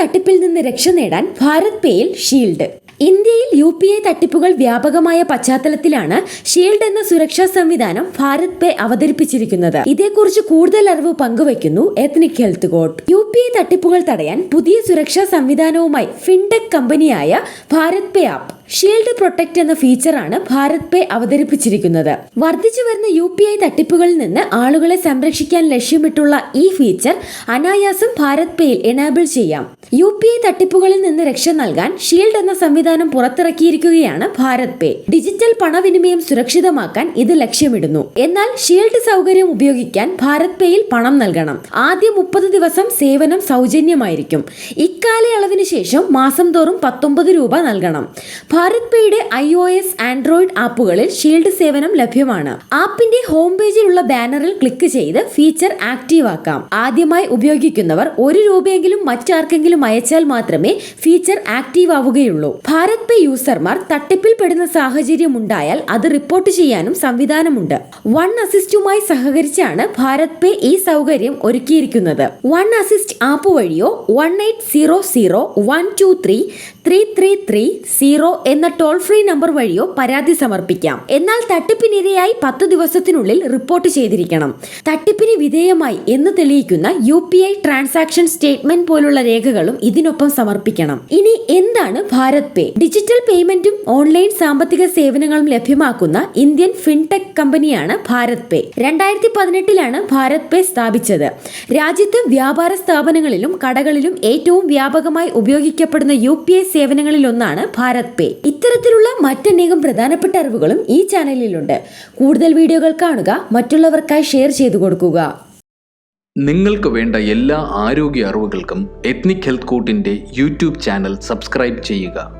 തട്ടിപ്പിൽ നിന്ന് രക്ഷ നേടാൻ ഭാരത് പേയിൽ ഷീൽഡ്. ഇന്ത്യയിൽ യു പി ഐ തട്ടിപ്പുകൾ വ്യാപകമായ പശ്ചാത്തലത്തിലാണ് ഷീൽഡ് എന്ന സുരക്ഷാ സംവിധാനം ഭാരത് പേ അവതരിപ്പിച്ചിരിക്കുന്നത്. ഇതേക്കുറിച്ച് കൂടുതൽ അറിവ് പങ്കുവയ്ക്കുന്നു ethnic health code U P I തട്ടിപ്പുകൾ തടയാൻ പുതിയ സുരക്ഷാ സംവിധാനവുമായി ഫിൻടെക് കമ്പനിയായ Bharat pe app. Shield protect എന്ന ഫീച്ചറാണ് ഭാരത് പേ അവതരിപ്പിച്ചിരിക്കുന്നത്. വർദ്ധിച്ചു വരുന്ന യു പി ഐ തട്ടിപ്പുകളിൽ നിന്ന് ആളുകളെ സംരക്ഷിക്കാൻ ലക്ഷ്യമിട്ടുള്ള ഈ ഫീച്ചർ അനായാസം ഭാരത് പേയിൽ എനാബിൾ ചെയ്യാം. യു പി ഐ തട്ടിപ്പുകളിൽ നിന്ന് രക്ഷ നൽകാൻ ഷീൽഡ് എന്ന സംവിധാനം പുറത്തിറക്കിയിരിക്കുകയാണ് ഭാരത് പേ. ഡിജിറ്റൽ പണവിനിമയം സുരക്ഷിതമാക്കാൻ ഇത് ലക്ഷ്യമിടുന്നു. എന്നാൽ ഷീൽഡ് സൗകര്യം ഉപയോഗിക്കാൻ ഭാരത് പേയിൽ പണം നൽകണം. ആദ്യ മുപ്പത് ദിവസം സേവനം സൗജന്യമായിരിക്കും. ഇക്കാലയളവിന് ശേഷം മാസം തോറും പത്തൊമ്പത് രൂപ നൽകണം. ഭാരത് പേയുടെ ഐ ഒ എസ് ആൻഡ്രോയിഡ് ആപ്പുകളിൽ ഷീൽഡ് സേവനം ലഭ്യമാണ്. ആപ്പിന്റെ ഹോം പേജിലുള്ള ബാനറിൽ ക്ലിക്ക് ചെയ്ത് ഫീച്ചർ ആക്റ്റീവ് ആക്കാം ആദ്യമായി ഉപയോഗിക്കുന്നവർ ഒരു രൂപയെങ്കിലും മറ്റാർക്കെങ്കിലും അയച്ചാൽ മാത്രമേ ഫീച്ചർ ആക്റ്റീവ് ആവുകയുള്ളൂ ഭാരത് പേ യൂസർമാർ തട്ടിപ്പിൽ പെടുന്ന സാഹചര്യം ഉണ്ടായാൽ അത് റിപ്പോർട്ട് ചെയ്യാനും സംവിധാനമുണ്ട്. വൺ അസിസ്റ്റുമായി സഹകരിച്ചാണ് ഭാരത് പേ ഈ സൗകര്യം ഒരുക്കിയിരിക്കുന്നത്. വൺ അസിസ്റ്റ് ആപ്പ് വഴിയോ one eight zero zero one two three three three three zero എന്ന ടോൾ ഫ്രീ നമ്പർ വഴിയോ പരാതി സമർപ്പിക്കാം. എന്നാൽ തട്ടിപ്പിനിരയായി പത്ത് ദിവസത്തിനുള്ളിൽ റിപ്പോർട്ട് ചെയ്തിരിക്കണം. തട്ടിപ്പിന് വിധേയമായി എന്ന് തെളിയിക്കുന്ന U P I transaction statement പോലുള്ള രേഖകളും ഇതിനൊപ്പം സമർപ്പിക്കണം. ഇനി എന്താണ് ഭാരത് പേ? ഡിജിറ്റൽ പേയ്മെന്റും ഓൺലൈൻ സാമ്പത്തിക സേവനങ്ങളും ലഭ്യമാക്കുന്ന ഇന്ത്യൻ ഫിൻടെക് കമ്പനിയാണ് ഭാരത് പേ. രണ്ടായിരത്തി പതിനെട്ടിലാണ് ഭാരത് പേ സ്ഥാപിച്ചത്. രാജ്യത്ത് വ്യാപാര സ്ഥാപനങ്ങളിലും കടകളിലും ഏറ്റവും വ്യാപകമായി ഉപയോഗിക്കപ്പെടുന്ന യു പി ഐ സേവനങ്ങളിലൊന്നാണ് ഭാരത് പേ. ഇത്തരത്തിലുള്ള മറ്റനേകം പ്രധാനപ്പെട്ട അറിവുകളും ഈ ചാനലിലുണ്ട്. കൂടുതൽ വീഡിയോകൾ കാണുക മറ്റുള്ളവർക്കായി ഷെയർ ചെയ്തു കൊടുക്കുക. നിങ്ങൾക്ക് വേണ്ട എല്ലാ ആരോഗ്യ അറിവുകൾക്കും എത്നിക് ഹെൽത്ത് കോട്ടിന്റെ യൂട്യൂബ് ചാനൽ സബ്സ്ക്രൈബ് ചെയ്യുക.